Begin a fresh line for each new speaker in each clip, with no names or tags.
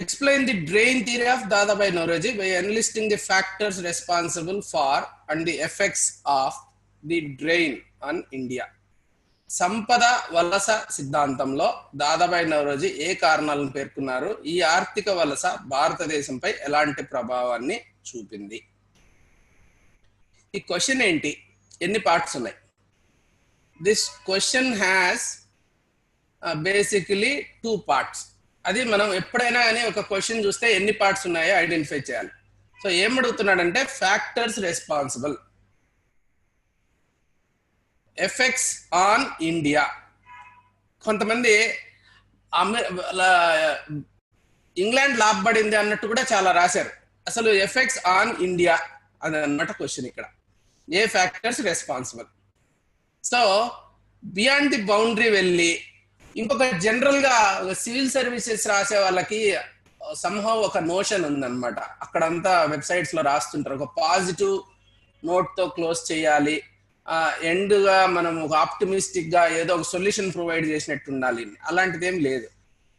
Explain the drain theory of Dadabhai Naoroji by enlisting the factors responsible far and the effects of the drain on India సంపద వలస సిద్ధాంతంలో దాదాబాయ్ నవరోజీ ఏ కారణాలను పేర్కొన్నారు? ఈ ఆర్థిక వలస భారతదేశంపై ఎలాంటి ప్రభావాన్ని చూపింది? ఈ క్వశ్చన్ ఏంటి? ఎన్ని పార్ట్స్ ఉన్నాయి? This question has basically two parts అది మనం ఎప్పుడైనా కానీ ఒక క్వశ్చన్ చూస్తే ఎన్ని పార్ట్స్ ఉన్నాయో ఐడెంటిఫై చేయాలి. సో ఏం అడుగుతున్నాడంటే factors responsible. Effects on India. కొంతమంది అమె ఇంగ్లాండ్ లాభపడింది అన్నట్టు కూడా చాలా రాశారు. అసలు ఎఫెక్ట్స్ ఆన్ ఇండియా అని అన్నమాట క్వశ్చన్ ఇక్కడ. ఏ factors responsible? So beyond the boundary వెళ్ళి ఇంకొక జనరల్గా సివిల్ సర్వీసెస్ రాసే వాళ్ళకి సంహవ్ ఒక నోషన్ ఉందన్నమాట. అక్కడంతా వెబ్సైట్స్లో రాస్తుంటారు. ఒక పాజిటివ్ నోట్తో క్లోజ్ చేయాలి. ఎండ్గా మనం ఒక ఆప్టిమిస్టిక్గా ఏదో ఒక సొల్యూషన్ ప్రొవైడ్ చేసినట్టు ఉండాలి అలాంటిది ఏం లేదు.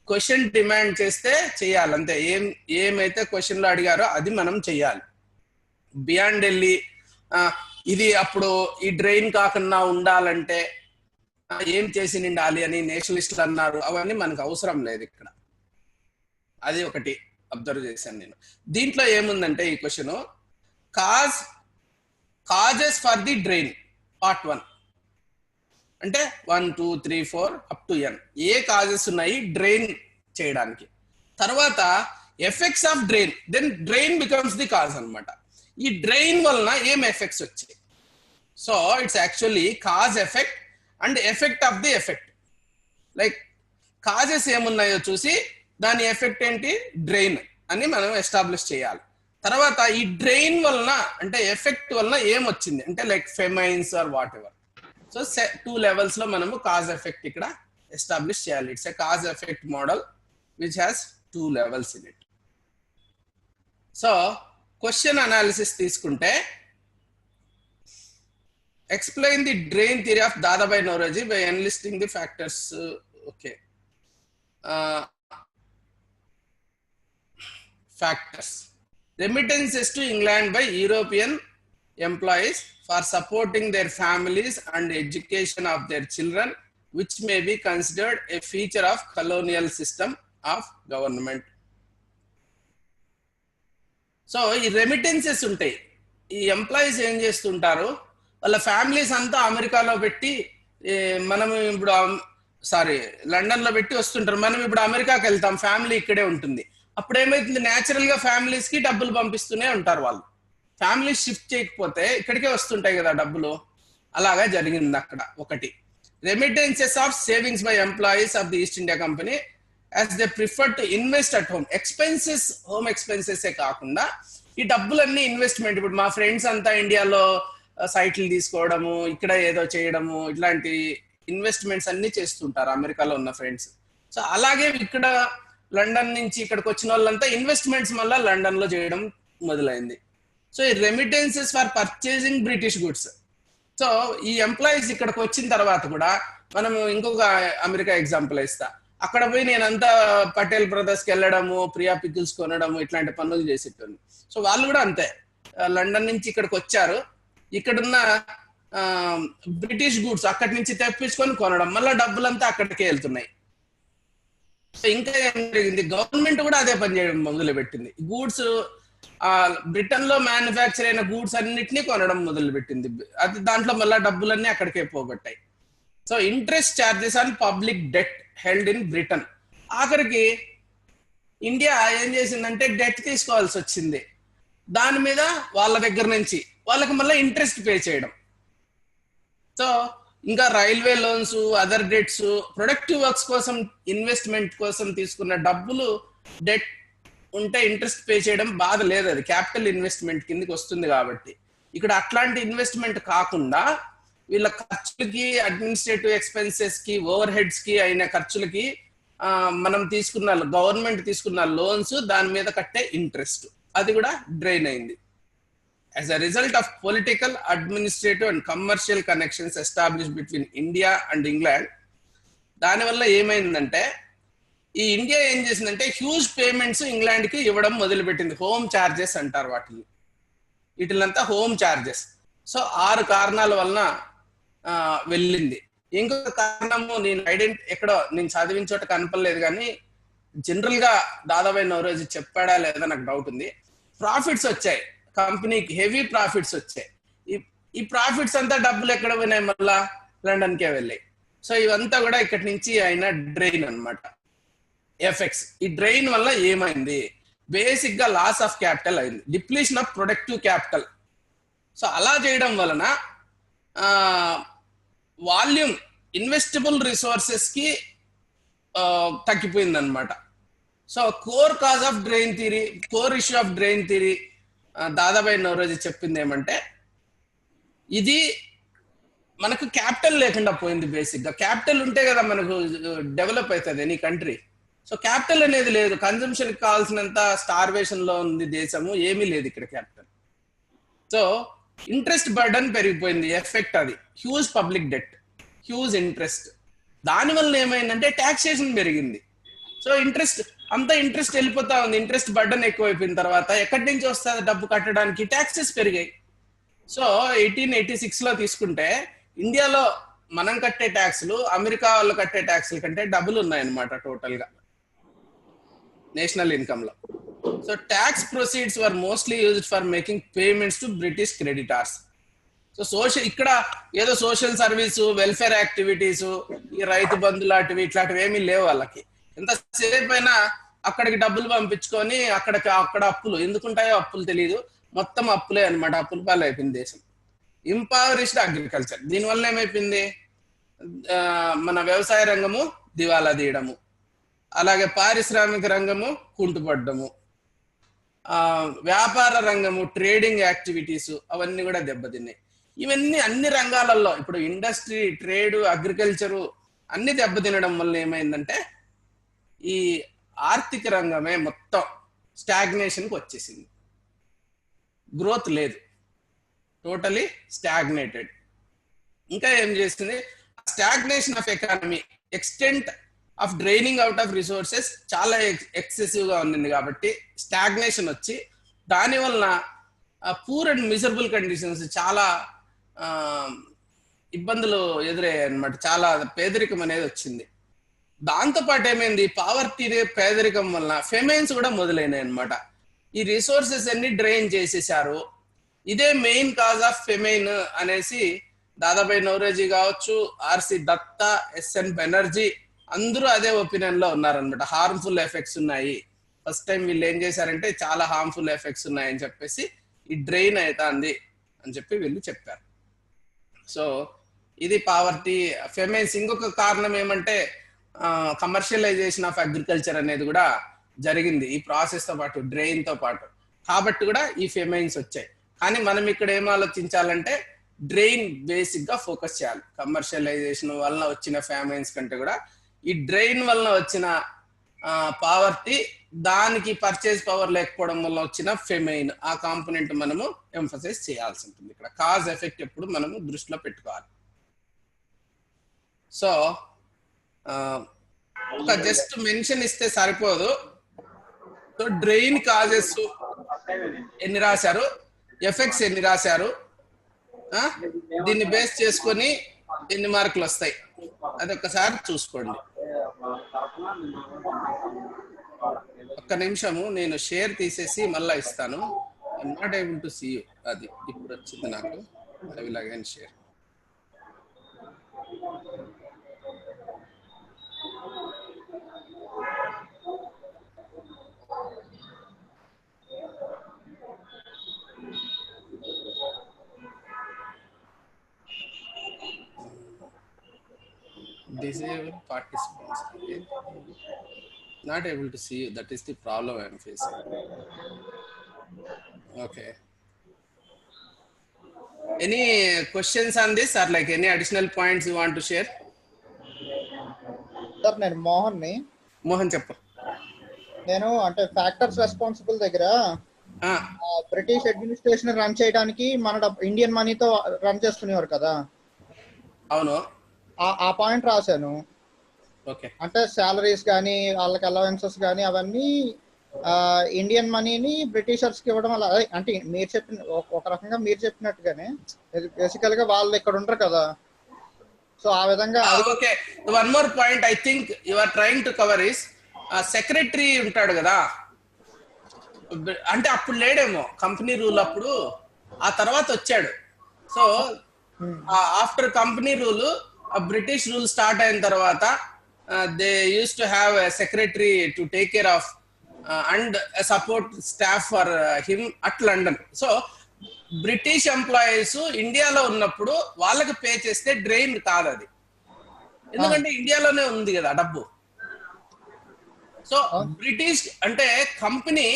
క్వశ్చన్ డిమాండ్ చేస్తే చేయాలి. అంతే. ఏం ఏమైతే క్వశ్చన్లో అడిగారో అది మనం చెయ్యాలి బియాండ్ వెళ్ళి ఇది అప్పుడు ఈ డ్రైన్ కాకుండా ఉండాలంటే ఏం చేసి నిండాలి అని నేషనలిస్టులు అన్నారు అవన్నీ మనకు అవసరం లేదు ఇక్కడ. అది ఒకటి అబ్జర్వ్ చేశాను నేను. దీంట్లో ఏముందంటే ఈ question cause causes for the drain part one. అంటే one two three four up to N. A causes ఉన్నాయి డ్రైన్ చేయడానికి? తర్వాత effects of drain then drain becomes the cause అన్నమాట. ఈ డ్రైన్ వలన ఏం ఎఫెక్ట్స్ వచ్చాయి? So it's actually cause effect and effect of the effect. Like causes ఏమున్నాయో చూసి దాని ఎఫెక్ట్ ఏంటి? డ్రైన్ అని మనం ఎస్టాబ్లిష్ చేయాలి. తర్వాత ఈ డ్రైన్ వలన అంటే ఎఫెక్ట్ వలన ఏం వచ్చింది అంటే like famines or whatever so two లెవెల్స్లో మనము కాజ్ ఎఫెక్ట్ ఇక్కడ ఎస్టాబ్లిష్ చేయాలి. It's a cause effect model which has two levels in it. So question analysis తీసుకుంటే explain the drain theory of Dadabhai Naoroji by enlisting the factors. uh, okay. Uh, factors. Remittances to England by European employees for supporting their families and education of their children, which may be considered a feature of colonial system of government. So ఈ remittances ఉంటాయి ఈ employees ఏం చేస్తుంటారు వాళ్ళ families అంతా అమెరికాలో పెట్టి మనం ఇప్పుడు సారీ లండన్లో పెట్టి వస్తుంటారు. మనం ఇప్పుడు అమెరికాకి వెళ్తాం ఫ్యామిలీ ఇక్కడే ఉంటుంది. అప్పుడు ఏమైతుంది న్యాచురల్గా ఫ్యామిలీస్కి డబ్బులు పంపిస్తూనే ఉంటారు వాళ్ళు. ఫ్యామిలీ షిఫ్ట్ చేయకపోతే ఇక్కడికే వస్తుంటాయి కదా డబ్బులు. అలాగా జరిగింది అక్కడ ఒకటి. Remittances of savings by employees of the East India Company as they prefer to invest at home. Expenses home expenses కాకుండా ఈ డబ్బులన్నీ ఇన్వెస్ట్మెంట్. ఇప్పుడు మా ఫ్రెండ్స్ అంతా ఇండియాలో సైట్లు తీసుకోవడము ఇక్కడ ఏదో చేయడము ఇట్లాంటి ఇన్వెస్ట్మెంట్స్ అన్ని చేస్తుంటారు అమెరికాలో ఉన్న ఫ్రెండ్స్ సో అలాగే ఇక్కడ లండన్ నుంచి ఇక్కడికి వచ్చిన వాళ్ళంతా ఇన్వెస్ట్మెంట్స్ మళ్ళీ లండన్లో చేయడం మొదలైంది. సో ఈ remittances for purchasing British goods so ఈ ఎంప్లాయీస్ ఇక్కడికి వచ్చిన తర్వాత కూడా మనం ఇంకొక అమెరికా ఎగ్జాంపుల్ ఇస్తా. అక్కడ పోయి నేనంతా పటేల్ బ్రదర్స్కి వెళ్ళడము ప్రియా పికిల్స్ కొనడము ఇట్లాంటి పనులు చేసేటోని సో వాళ్ళు కూడా అంతే. లండన్ నుంచి ఇక్కడికి వచ్చారు. ఇక్కడున్న బ్రిటిష్ గూడ్స్ అక్కడి నుంచి తెప్పించుకొని కొనడం మళ్ళీ డబ్బులంతా అక్కడికే వెళ్తున్నాయి. సో ఇంకా ఏం జరిగింది? గవర్నమెంట్ కూడా అదే పని చేయడం మొదలు పెట్టింది గూడ్స్ ఆ బ్రిటన్లో మ్యానుఫ్యాక్చర్ అయిన గూడ్స్ అన్నిటినీ కొనడం మొదలు పెట్టింది అది దాంట్లో మళ్ళీ డబ్బులన్నీ అక్కడికే పోగొట్టాయి. So interest charges on public debt held in Britain ఆఖరికి ఇండియా ఏం చేసిందంటే డెట్ తీసుకోవాల్సి వచ్చింది. దాని మీద వాళ్ళ దగ్గర నుంచి వాళ్ళకి మళ్ళీ ఇంట్రెస్ట్ పే చేయడం. సో ఇంకా railway loans other debts productive works కోసం ఇన్వెస్ట్మెంట్ కోసం తీసుకున్న డబ్బులు డెట్ ఉంటే ఇంట్రెస్ట్ పే చేయడం బాధ లేదు అది. క్యాపిటల్ ఇన్వెస్ట్మెంట్ కిందకి వస్తుంది కాబట్టి. ఇక్కడ అట్లాంటి ఇన్వెస్ట్మెంట్ కాకుండా వీళ్ళ ఖర్చులకి అడ్మినిస్ట్రేటివ్ ఎక్స్పెన్సెస్కి ఓవర్ హెడ్స్కి అయిన ఖర్చులకి మనం తీసుకున్న గవర్నమెంట్ తీసుకున్న లోన్స్ దాని మీద కట్టే ఇంట్రెస్ట్ అది కూడా డ్రైన్ అయింది. As a result of political, administrative, and commercial connections established between India and England, దానివల్ల ఏమైందంటే ఈ ఇండియా ఏం చేసిందంటే హ్యూజ్ పేమెంట్స్ ఇంగ్లాండ్కి ఇవ్వడం మొదలుపెట్టింది. హోమ్ ఛార్జెస్ అంటారు వాటిని. వీటిలంతా హోమ్ ఛార్జెస్ సో ఆరు కారణాల వలన వెళ్ళింది. ఇంకొక కారణము నేను ఐడెంటి ఎక్కడో నేను చదివిన చోట కనపడలేదు కానీ జనరల్గా దాదాపు నవరోజు చెప్పాడా లేదా నాకు డౌట్ ఉంది. ప్రాఫిట్స్ వచ్చాయి. కంపెనీకి హెవీ ప్రాఫిట్స్ వచ్చాయి. ఈ- ప్రాఫిట్స్ అంతా డబ్బులు ఎక్కడ పోయినాయి మళ్ళా? లండన్ కే వెళ్ళాయి. సో ఇవంతా కూడా ఇక్కడి నుంచి అయిన డ్రైన్ అన్నమాట. ఎఫెక్ట్స్ ఈ డ్రైన్ వల్ల ఏమైంది? బేసిక్గా లాస్ ఆఫ్ క్యాపిటల్ అయింది. Depletion of productive capital. So అలా చేయడం వలన వాల్యూమ్ ఇన్వెస్టబుల్ రిసోర్సెస్కి తగ్గిపోయింది అనమాట so core cause of drain theory core issue of drain theory Dadabhai Naoroji చెప్పింది ఏమంటే ఇది మనకు క్యాపిటల్ లేకుండా పోయింది బేసిక్గా. క్యాపిటల్ ఉంటే కదా మనకు డెవలప్ అవుతుంది ఎనీ కంట్రీ. సో క్యాపిటల్ అనేది లేదు. కన్జంప్షన్ కావాల్సినంత స్టార్వేషన్లో ఉంది దేశము ఏమీ లేదు ఇక్కడ క్యాపిటల్. సో ఇంట్రెస్ట్ బర్డన్ పెరిగిపోయింది ఎఫెక్ట్ అది. Huge public debt huge interest. దానివల్ల ఏమైందంటే ట్యాక్సేషన్ పెరిగింది. సో ఇంట్రెస్ట్ అంత ఇంట్రెస్ట్ వెళ్ళిపోతా ఉంది. ఇంట్రెస్ట్ బర్డన్ ఎక్కువైపోయిన తర్వాత ఎక్కడి నుంచి వస్తుంది డబ్బు కట్టడానికి? ట్యాక్సెస్ పెరిగాయి. సో ఎయిటీన్ ఎయిటీ సిక్స్లో తీసుకుంటే ఇండియాలో మనం కట్టే ట్యాక్స్లు అమెరికా వాళ్ళు కట్టే ట్యాక్స్ల కంటే డబుల్ ఉన్నాయన్నమాట టోటల్గా national ఇన్కమ్లో. So tax proceeds were mostly used for making payments to British creditors so social ఇక్కడ ఏదో సోషల్ సర్వీస్ వెల్ఫేర్ యాక్టివిటీస్ ఈ రైతు బంధు లాంటివి ఇట్లాంటివి ఏమీ లేవు వాళ్ళకి. ఎంతసేపు అయినా అక్కడికి డబ్బులు పంపించుకొని అక్కడికి అక్కడ అప్పులు ఎందుకుంటాయో అప్పులు తెలియదు మొత్తం అప్పులే అనమాట అప్పులు పాలు అయిపోయింది దేశం. ఇంపవరిష్డ్ అగ్రికల్చర్ దీనివల్ల ఏమైపోయింది? మన వ్యవసాయ రంగము దివాలా తీయడము. అలాగే పారిశ్రామిక రంగము కుంటుపడ్డము. వ్యాపార రంగము ట్రేడింగ్ యాక్టివిటీస్ అవన్నీ కూడా దెబ్బతిన్నాయి. ఇవన్నీ అన్ని రంగాలలో ఇప్పుడు ఇండస్ట్రీ ట్రేడ్ అగ్రికల్చరు అన్ని దెబ్బతినడం వల్ల ఏమైందంటే ఈ ఆర్థిక రంగమే మొత్తం స్టాగ్నేషన్కి వచ్చేసింది. గ్రోత్ లేదు. Totally stagnated. ఇంకా ఏం చేస్తుంది stagnation of economy extent of draining out of resources చాలా ఎక్సెసివ్గా ఉంది కాబట్టి స్టాగ్నేషన్ వచ్చి దాని వలన పూర్ అండ్ మిజరబుల్ కండిషన్స్ చాలా ఇబ్బందులు ఎదురయ్యాయి అనమాట చాలా పేదరికం అనేది వచ్చింది. దాంతో పాటు ఏమైంది? పావర్టీ పేదరికం వలన ఫెమైన్స్ కూడా మొదలైనాయి అనమాట ఈ రిసోర్సెస్ అన్ని డ్రైన్ చేసేసారు ఇదే మెయిన్ కాజ్ ఆఫ్ ఫెమైన్ అనేసి దాదాపై నౌరేజీ కావచ్చు ఆర్సి దత్త ఎస్ఎన్ బెనర్జీ అందరూ అదే ఒపీనియన్లో ఉన్నారనమాట హార్మ్ఫుల్ ఎఫెక్ట్స్ ఉన్నాయి. ఫస్ట్ టైం వీళ్ళు ఏం చేశారంటే చాలా హార్మ్ఫుల్ ఎఫెక్ట్స్ ఉన్నాయని చెప్పేసి ఈ డ్రైన్ అవుతుంది అని చెప్పి వీళ్ళు చెప్పారు. సో ఇది పావర్టీ ఫెమైన్స్. ఇంకొక కారణం ఏమంటే కమర్షియలైజేషన్ ఆఫ్ అగ్రికల్చర్ అనేది కూడా జరిగింది ఈ ప్రాసెస్తో పాటు డ్రెయిన్తో పాటు. కాబట్టి కూడా ఈ ఫెమైన్స్ వచ్చాయి. కానీ మనం ఇక్కడ ఏం ఆలోచించాలంటే డ్రెయిన్ బేసిక్గా ఫోకస్ చేయాలి. కమర్షియలైజేషన్ వలన వచ్చిన ఫ్యామైన్స్ కంటే కూడా. ఈ డ్రెయిన్ వలన వచ్చిన పావర్టీ దానికి పర్చేజ్ పవర్ లేకపోవడం వల్ల వచ్చిన ఫెమైన్ ఆ కాంపోనెంట్ మనము ఎంఫసైజ్ చేయాల్సి ఉంటుంది. ఇక్కడ కాజ్ ఎఫెక్ట్ ఎప్పుడు మనము దృష్టిలో పెట్టుకోవాలి. సో ఒక జస్ట్ మెన్షన్ ఇస్తే సరిపోదు. సో డ్రైన్ కాజెస్ ఎన్ని రాశారు? ఎఫెక్ట్స్ ఎన్ని రాశారు? దీన్ని బేస్ చేసుకొని ఎన్ని మార్కులు వస్తాయి? అది ఒకసారి చూసుకోండి. ఒక్క నిమిషము నేను షేర్ తీసేసి మళ్ళా ఇస్తాను. నాట్ ఏబుల్ టు సీ అది ఇప్పుడు వచ్చింది నాకు. I will again share disable participants again not able to see that is the problem i am facing okay any questions on this or like any additional points you want to share
sir నేను మోహన్ని
మోహన్ చెప్పు
నేను అంటే factors responsible దగ్గర British administration run చేయడానికి మన Indian మనీతో run చేసుకునేవారు కదా
అవును
ఆ- పాయింట్ రాశాను.
ఓకే.
అంటే సాలరీస్ కానీ వాళ్ళకి అలవెన్సెస్ కానీ అవన్నీ ఇండియన్ మనీని బ్రిటిషర్స్కి ఇవ్వడం అలా అంటే మీరు చెప్పిన ఒక- రకంగా మీరు చెప్పినట్టుగానే బేసికల్గా వాళ్ళు ఇక్కడ ఉంటారు కదా. సో ఆ విధంగా అది
okay. One more point I think you are to cover is secretary ఉంటాడు కదా. అంటే అప్పుడు లేడేమో కంపెనీ రూల్ అప్పుడు ఆ తర్వాత వచ్చాడు. So after company rule British rule start అయిన తర్వాత they use to have secretary to take care of and support staff for him at London so British employees ఇండియాలో ఉన్నప్పుడు వాళ్ళకి పే చేస్తే డ్రైన్ కాదు అది. ఎందుకంటే ఇండియాలోనే ఉంది కదా డబ్బు. సో బ్రిటిష్ అంటే కంపెనీ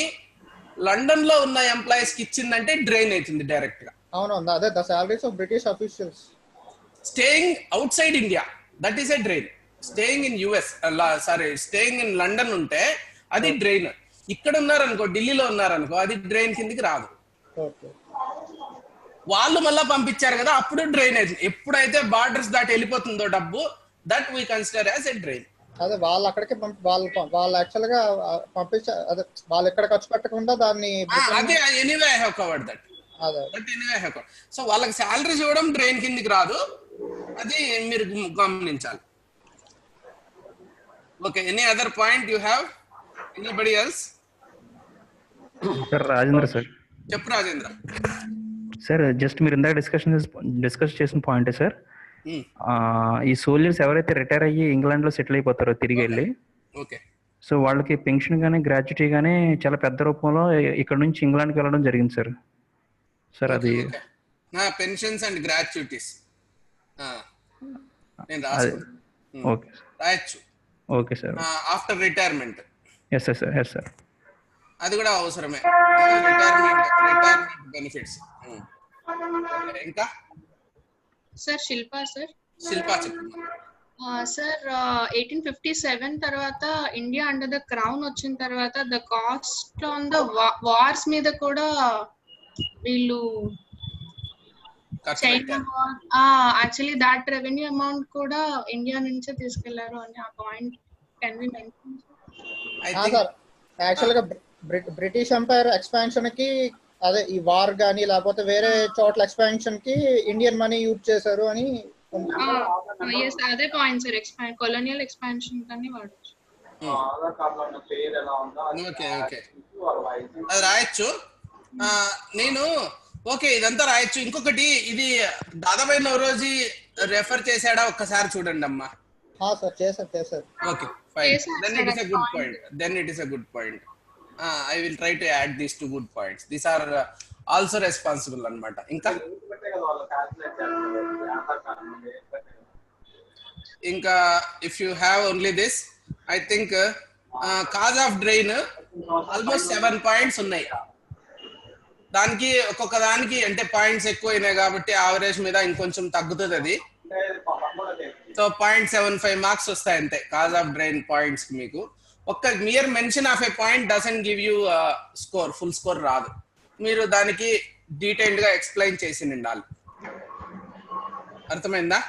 లండన్లో ఉన్న ఎంప్లాయీస్కి ఇచ్చిందంటే డ్రైన్ అవుతుంది డైరెక్ట్గా.
అవును అదే the salaries of British
officials staying outside India that is a drain staying in US sorry staying in London ఉంటే అది డ్రైన్ ఇక్కడ ఉన్నారనుకో ఢిల్లీలో ఉన్నారనుకో అది డ్రైన్ కిందికి రాదు.
ఓకే
వాళ్ళు మళ్ళా పంపించారు కదా అప్పుడు డ్రైన్ అవుతుంది ఎప్పుడైతే బార్డర్స్ దాటి వెళ్ళిపోతుందో డబ్బు that we consider as a drain
అదే వాళ్ళు అక్కడికి పంపి వాళ్ళు వాళ్ళు యాక్చువల్గా పంపించ అదే వాళ్ళు ఎక్కడ ఖర్చు పెట్టకుండా దాన్ని
అదే
anyway
I have covered that so వాళ్ళకి శాలరీస్ ఇవ్వడం డ్రైన్ కిందికి రాదు. అది మీరు గమనించాలి. Okay any other point you have anybody else
sir Rajendra sir.
చెప్పు రాజేంద్ర.
సార్ జస్ట్ మీరు ఇందాక డిస్కషన్ డిస్కస్ చేసిన పాయింటే సార్.
Hmm.
ఆ, ఈ సోల్జర్స్ ఎవరైతే రిటైర్ అయ్యి ఇంగ్లాండ్లో సెటిల్ అయిపోతారో తిరిగి వెళ్ళి
ఓకే
సో వాళ్ళకి పెన్షన్ కానీ గ్రాట్యుటీ కానీ చాలా పెద్ద రూపంలో ఇక్కడ నుంచి ఇంగ్లాండ్కి వెళ్ళడం జరిగింది సార్. సార్ అది
పెన్షన్స్ అండ్ గ్రాట్యుటీస్. నేను
ఓకే
రాయొచ్చు.
Okay sir.
After retirement.
Yes sir sir yes sir
అది కూడా అవసరమే. Retirement retirement benefits. ఇంకా?
Sir Shilpa sir?
శిల్పా చెప్పు
సార్ ఎయిటీన్ ఫిఫ్టీ సెవెన్ తర్వాత ఇండియా అండర్ ద క్రౌన్ వచ్చిన తర్వాత the cost on the wars మీద కూడా వీళ్ళు
China.
Actually that revenue amount కూడా ఇండియా నుంచే తీసుకెళ్ళారు అని ఆ పాయింట్ కెన్ వి మెన్షన్
యాక్చువల్గా బ్రి- బ్రిటిష్ ఎంపైర్ ఎక్స్పాన్షన్కి అదే ఈ వార్ గానీ లేకపోతే వేరే చోట్ల ఎక్స్పాన్షన్కి ఇండియన్ మనీ యూజ్ చేశారు అని
అదే పాయింట్ సార్ ఎక్స్పాన్ కొలోనియల్ ఎక్స్పాన్షన్ కానీ వాడచ్చు.
ఓకే ఓకే అది రాయొచ్చు. నేను ఓకే ఇదంతా రాయొచ్చు. ఇంకొకటి ఇది దాదాపు నవరోజీ రెఫర్ చేశాడా? ఒక్కసారి చూడండి అమ్మా.
సార్ చేశారు చేశారు
okay
fine
then it is
a
good.
Point
then it is a good point I will try to add these two good points these are also responsible అన్నమాట. ఇంకా. ఇంకా if you have only this I think cause of drain almost seven points ఉన్నాయి. దానికి ఒక్కొక్క దానికి అంటే points ఎక్కువైనాయి కాబట్టి యావరేజ్ మీద ఇంకొంచెం తగ్గుతుంది అది. So point seven five marks వస్తాయి అంతే. కాజ్ ఆఫ్ బ్రెయిన్ పాయింట్స్ మీకు. ఒక్క mere mention of a point doesn't give you score full score రాదు. మీరు దానికి డీటెయిల్డ్గా ఎక్స్ప్లెయిన్ చేసి ఉండాలి అర్థమైందా?